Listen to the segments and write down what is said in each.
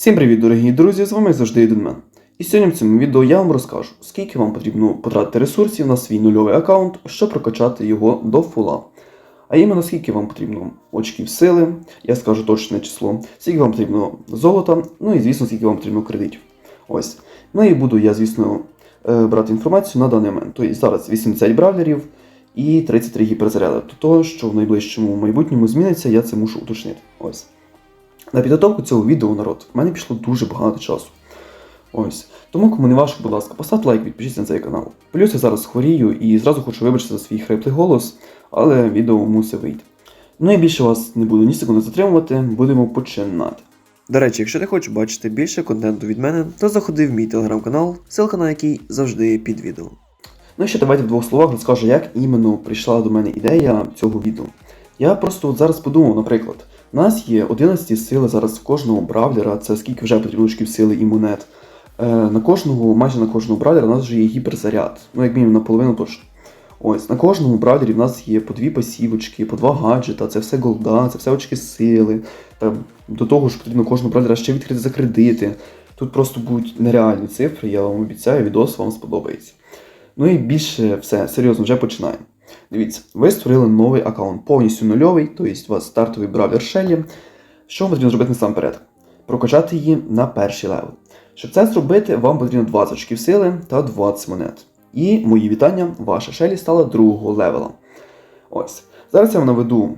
Всім привіт, дорогі друзі! З вами завжди Єдинмен. І сьогодні в цьому відео я вам розкажу, скільки вам потрібно потратити ресурсів на свій нульовий аккаунт, щоб прокачати його до фула. А іменно скільки вам потрібно очків сили, я скажу точне число, скільки вам потрібно золота, ну і звісно, скільки вам потрібно кредитів. Ось. Ну і буду я, звісно, е, брати інформацію на даний момент. Тобто зараз 80 бравлерів і 33 гіперзаряди. Того, що в найближчому майбутньому зміниться, я це мушу уточнити. Ось. На підготовку цього відео, народ, в мене пішло дуже багато часу. Ось. Тому, кому не важко, будь ласка, поставте лайк, підпишіться на цей канал. Плюс я зараз хворію і зразу хочу вибачитися за свій хриплий голос, але відео мусить вийти. Ну і більше вас не буду ні секунди затримувати, будемо починати. До речі, якщо ти хочеш бачити більше контенту від мене, то заходи в мій телеграм-канал, ссылка на який завжди під відео. Ну і ще давайте в двох словах розкажу, як іменно прийшла до мене ідея цього відео. Я просто от зараз подумав, наприклад, у нас є 11 сили зараз в кожного бравлера, це скільки вже потрібно сили і монет. Е, на кожного, майже на кожного бравлера у нас вже є гіперзаряд. Ну, як мінімум наполовину точно. Ось, на кожному бравлері в нас є по дві пасівочки, по два гаджета, це все голда, це все очки сили. Та до того ж потрібно кожного бравлера ще відкрити за кредити. Тут просто будуть нереальні цифри, я вам обіцяю, відос вам сподобається. Ну і більше все, серйозно, вже починаємо. Дивіться, ви створили новий аккаунт, повністю нульовий, тобто у вас стартовий бравлер Шеллі. Що вам потрібно зробити насамперед? Прокачати її на перший левел. Щоб це зробити, вам потрібно 20 очків сили та 20 монет. І мої вітання, ваша Шелі стала другого левела. Ось. Зараз я вам наведу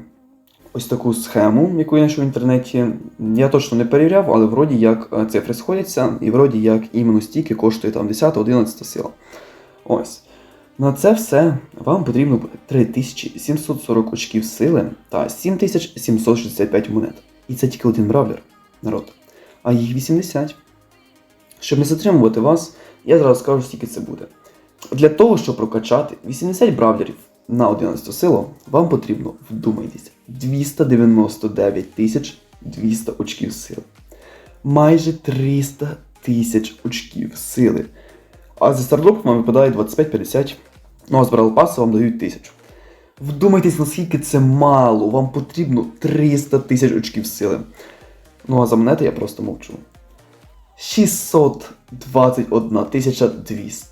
ось таку схему, яку я знайшов в інтернеті. Я точно не перевіряв, але вроді як е, цифри сходяться, і вроді як іменно стільки коштує там 10-11 сила. Ось. На це все вам потрібно буде 3740 очків сили та 7765 монет. І це тільки один бравлер, народ. А їх 80. Щоб не затримувати вас, я зараз скажу, скільки це буде. Для того, щоб прокачати 80 бравлерів на 11 силу, вам потрібно, вдумайтесь, 299 тисяч 200 очків сили. Майже 300 тисяч очків сили. А за стардроп вам випадає 25-50. Ну а з Брал Паса вам дають 1000. Вдумайтесь, наскільки це мало. Вам потрібно 300 тисяч очків сили. Ну а за монети я просто мовчу. 621 тисяча 200.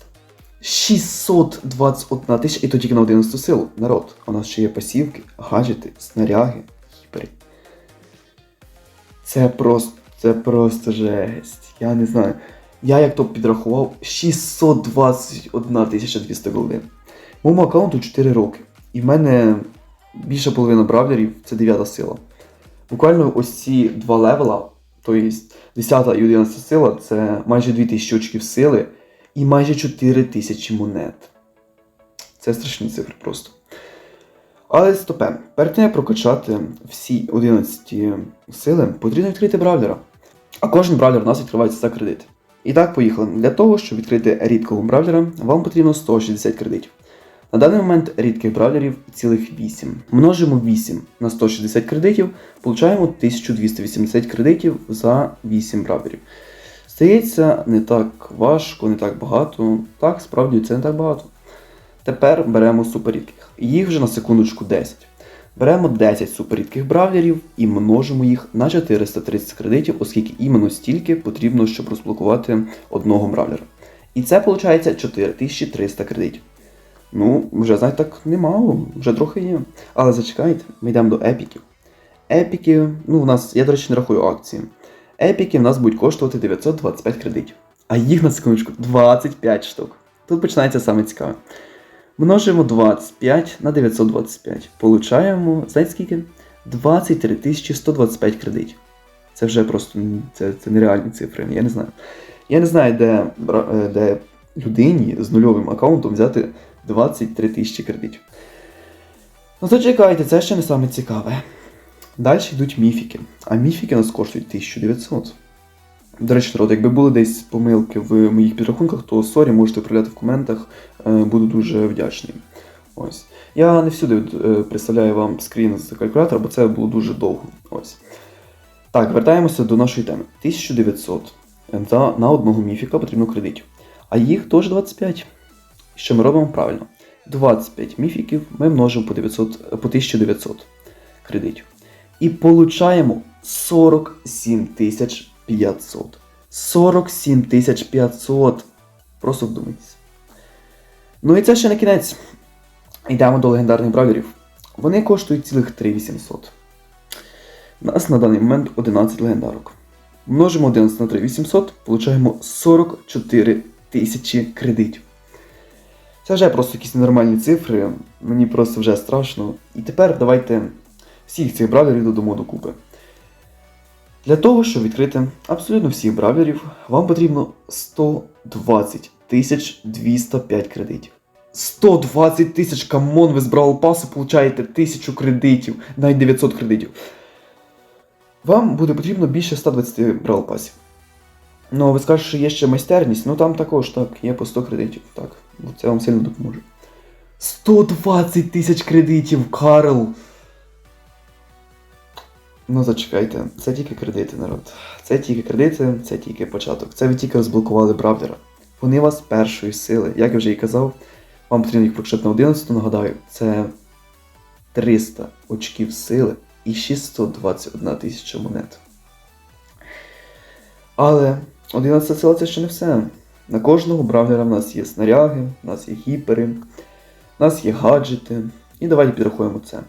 621 тисяча, і то тільки на 11 силу. Народ, у нас ще є пасівки, гаджети, снаряги, гіпери. Це просто, це просто жесть. Я не знаю. Я як то підрахував 621 200 голди. Моєму аккаунту 4 роки. І в мене більша половина бравлерів це 9 сила. Буквально ось ці два левела, тобто 10 і 11 сила, це майже 2000 очків сили і майже 4000 монет. Це страшні цифри просто. Але стопе, перед тим як прокачати всі 11 сили, потрібно відкрити бравлера. А кожен бравлер у нас відкривається за кредит. І так, поїхали. Для того, щоб відкрити рідкого бравлера, вам потрібно 160 кредитів. На даний момент рідких бравлерів цілих 8. Множимо 8 на 160 кредитів, получаємо 1280 кредитів за 8 бравлерів. Здається, не так важко, не так багато. Так, справді це не так багато. Тепер беремо суперрідких. Їх вже на секундочку 10. Беремо 10 суперрідких бравлерів і множимо їх на 430 кредитів, оскільки іменно стільки потрібно, щоб розблокувати одного бравлера. І це виходить 4300 кредитів. Ну, вже, знаєте, так немало, вже трохи є. Але зачекайте, ми йдемо до епіків. Епіки, ну, у нас, я, до речі, не рахую акції. Епіки в нас будуть коштувати 925 кредитів. А їх на секундочку 25 штук. Тут починається саме цікаве. Множимо 25 на 925. Получаємо, знаєте скільки? 23 125 кредитів. Це вже просто це, це нереальні цифри, я не знаю. Я не знаю, де, е, де людині з нульовим аккаунтом взяти 23 тисячі кредитів. Ну зачекайте, це ще не саме цікаве. Далі йдуть міфіки. А міфіки нас коштують 1900. До речі, народ, якби були десь помилки в моїх підрахунках, то сорі, можете вправляти в коментах, е, буду дуже вдячний. Ось. Я не всюди е, представляю вам скрін з калькулятора, бо це було дуже довго. Ось. Так, вертаємося до нашої теми. 1900 за, на одного міфіка потрібно кредитів. А їх теж 25. Що ми робимо правильно? 25 міфіків ми множимо по, 900, по 1900 кредитів. І получаємо 47 тисяч 500. 47 500. Просто вдумайтесь. Ну і це ще не кінець. Йдемо до легендарних бравлерів. Вони коштують цілих 3800. У нас на даний момент 11 легендарок. Множимо 11 на 3800, получаємо 44 тисячі кредитів. Це вже просто якісь ненормальні цифри, мені просто вже страшно. І тепер давайте всіх цих бравлерів додамо докупи. Для того, щоб відкрити абсолютно всіх бравлерів, вам потрібно 120 тисяч 205 кредитів. 120 тисяч, камон, ви з Бравл Пасу получаєте 1000 кредитів, навіть 900 кредитів. Вам буде потрібно більше 120 Бравл Пасів. Ну, ви скажете, що є ще майстерність, ну там також так, є по 100 кредитів. Так, це вам сильно допоможе. 120 тисяч кредитів, Карл! Ну, зачекайте, це тільки кредити, народ. Це тільки кредити, це тільки початок. Це ви тільки розблокували Бравлера. Вони вас першої сили. Як я вже і казав, вам потрібно їх прокачати на 11, нагадаю, це 300 очків сили і 621 тисяча монет. Але 11 сила це ще не все. На кожного бравлера в нас є снаряги, в нас є гіпери, в нас є гаджети. І давайте підрахуємо це.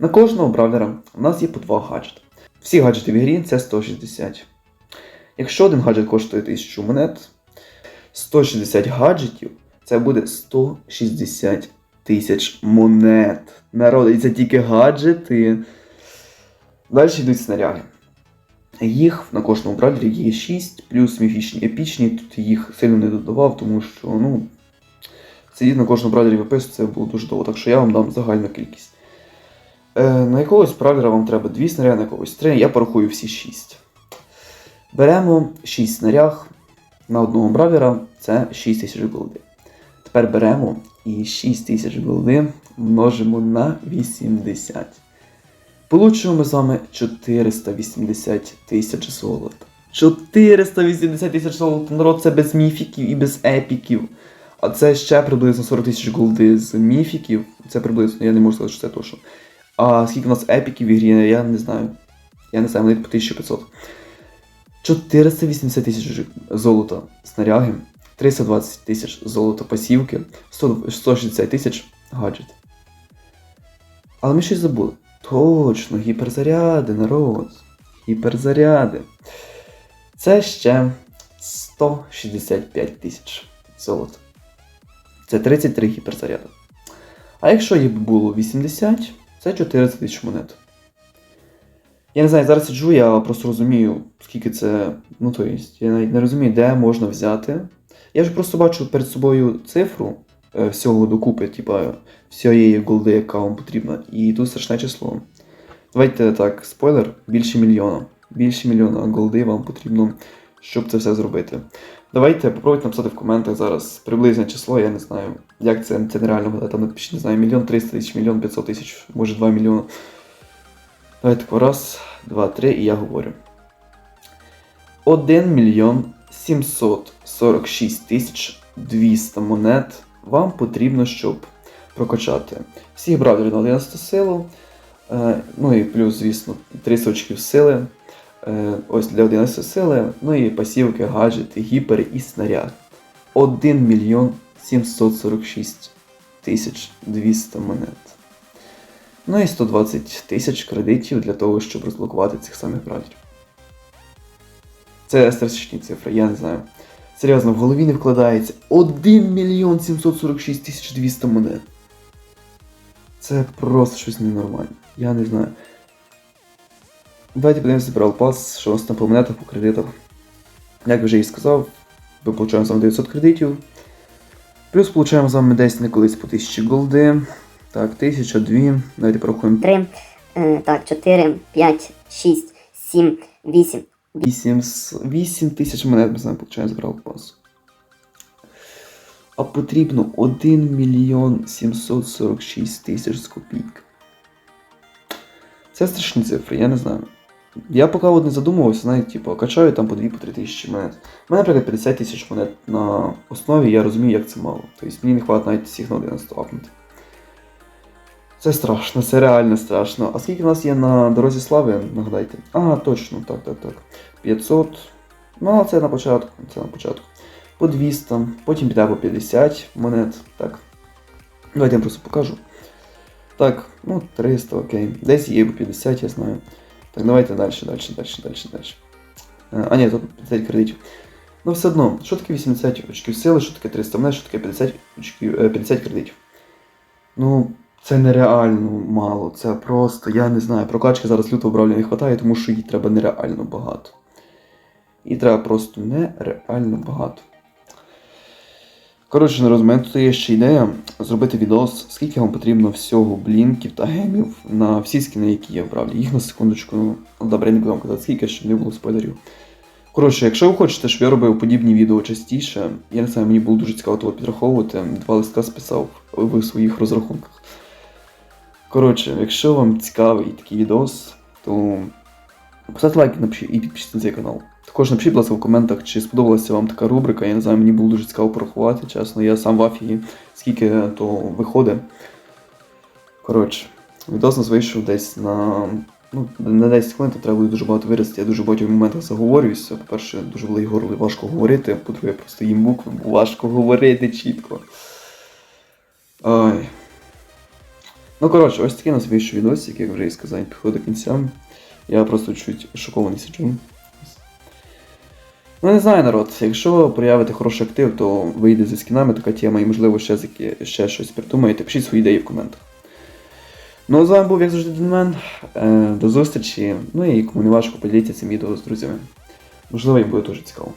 На кожного бравлера в нас є по два гаджети. Всі гаджети в ігрі це 160. Якщо один гаджет коштує 1000 монет, 160 гаджетів це буде 160 тисяч монет. Народ, і це тільки гаджети. Далі йдуть снаряги. Їх на кожному бравлері є 6, плюс міфічні епічні. Тут їх сильно не додавав, тому що, ну, сидіти на кожному бравлері це було дуже довго, так що я вам дам загальну кількість. Е, на якогось бравлера вам треба 2 снаряги, на якогось 3, я порахую всі 6. Беремо 6 снаряг на одного бравлера, це 6 тисяч голди. Тепер беремо і 6 тисяч голди множимо на 80. Получимо ми з вами 480 тисяч золота. 480 тисяч золота, народ, це без міфіків і без епіків. А це ще приблизно 40 тисяч голди з міфіків. Це приблизно, я не можу сказати, що це точно. А скільки у нас епіків в ігрі, я не знаю. Я не знаю, навіть по 1500. 480 тисяч золота снаряги, 320 тисяч золота пасівки, 160 тисяч гаджет. Але ми щось забули. Точно, гіперзаряди, народ. Гіперзаряди. Це ще 165 тисяч золота. Це 33 гіперзаряди. А якщо їх було 80, це 400 тисяч монет. Я не знаю, зараз сиджу, я просто розумію, скільки це. Ну, то есть, я навіть не розумію, де можна взяти. Я вже просто бачу перед собою цифру е, всього докупи, типа всієї голди, яка вам потрібна. І тут страшне число. Давайте так, спойлер, більше мільйона. Більше мільйона голди вам потрібно, щоб це все зробити. Давайте попробуйте написати в коментах зараз приблизне число, я не знаю, як це, це нереально буде. Там напишіть, не знаю, мільйон триста тисяч, мільйон п'ятсот тисяч, може 2 мільйони. Давайте тако, раз, два, три, і я говорю. 1 мільйон 746 тисяч 200 монет вам потрібно, щоб прокачати всіх бравлерів на 11 силу. Е, ну і плюс, звісно, 300 очків сили. Е, ось для 11 сили. Ну і пасівки, гаджети, гіпери і снаряд. 1 мільйон 746 тисяч 200 монет. Ну і 120 тисяч кредитів для того, щоб розблокувати цих самих бравлерів. Це страшні цифри, я не знаю. Серйозно, в голові не вкладається 1 мільйон 746 тисяч 200 монет. Це просто щось ненормальне. Я не знаю. Давайте подивимося Brawl Pass, що у нас там по монетах, по кредитах. Як вже і сказав, ми получаємо з вами 900 кредитів. Плюс получаємо з вами десь не колись по 1000 голди. Так, 1000, 2. Давайте порахуємо. 3, е, так, 4, 5, 6, 7, 8. 8, 8 тисяч монет ми з вами получаємо з Pass. А потрібно 1 мільйон 746 тисяч з копійк. Це страшні цифри, я не знаю. Я поки от не задумувався, знаєте, типу, качаю там по 2-3 тисячі монет. У мене, наприклад, 50 тисяч монет на основі, я розумію, як це мало. Тобто мені не вистачає навіть всіх на 11 апнути. Це страшно, це реально страшно. А скільки в нас є на дорозі слави, нагадайте? А, точно, так, так, так. 500. Ну, це на початку, це на початку. По 200, потім піде по 50 монет. Так. Давайте я просто покажу. Так, ну 300, окей. Десь є по 50, я знаю. Так, давайте далі, далі, далі, далі, далі. Е, А, ні, тут 50 кредитів. Ну, все одно, що таке 80 очків сили, що таке 300 монет, що таке 50, очків, е, 50 кредитів. Ну, це нереально мало. Це просто, я не знаю, прокачки зараз лютого бравлі не вистачає, тому що їй треба нереально багато. І треба просто нереально багато. Коротше, не розумію, тут є ще ідея зробити відос, скільки вам потрібно всього блінків та гемів на всі скини, які є в бравлі. Їх на секундочку, ну добре, я не буду вам казати, скільки, щоб не було спойлерів. Коротше, якщо ви хочете, щоб я робив подібні відео частіше, я не знаю, мені було дуже цікаво того підраховувати, два листка списав в своїх розрахунках. Коротше, якщо вам цікавий такий відос, то поставте лайк і підпишіться на цей канал. Також напишіть, будь ласка, в коментах, чи сподобалася вам така рубрика. Я не знаю, мені було дуже цікаво порахувати, чесно. Я сам в афії, скільки то виходить. Коротше, відос нас вийшов десь на. Ну, на 10 хвилин, то треба буде дуже багато вирости. Я дуже в багатьох моментах заговорююся. По-перше, дуже велике горло важко говорити. По-друге, просто їм букви, важко говорити чітко. Ой. Ну, коротше, ось такий у нас вийшов відосик, як вже і сказав, підходить до кінця. Я просто чуть шокований сиджу. Ну, не знаю, народ, якщо проявити хороший актив, то вийде зі скінами така тема і, можливо, ще, ще щось придумаєте. Пишіть свої ідеї в коментах. Ну, а з вами був, як завжди, Дінмен. Е, до зустрічі. Ну і кому не важко, поділіться цим відео з друзями. Можливо, їм буде дуже цікаво.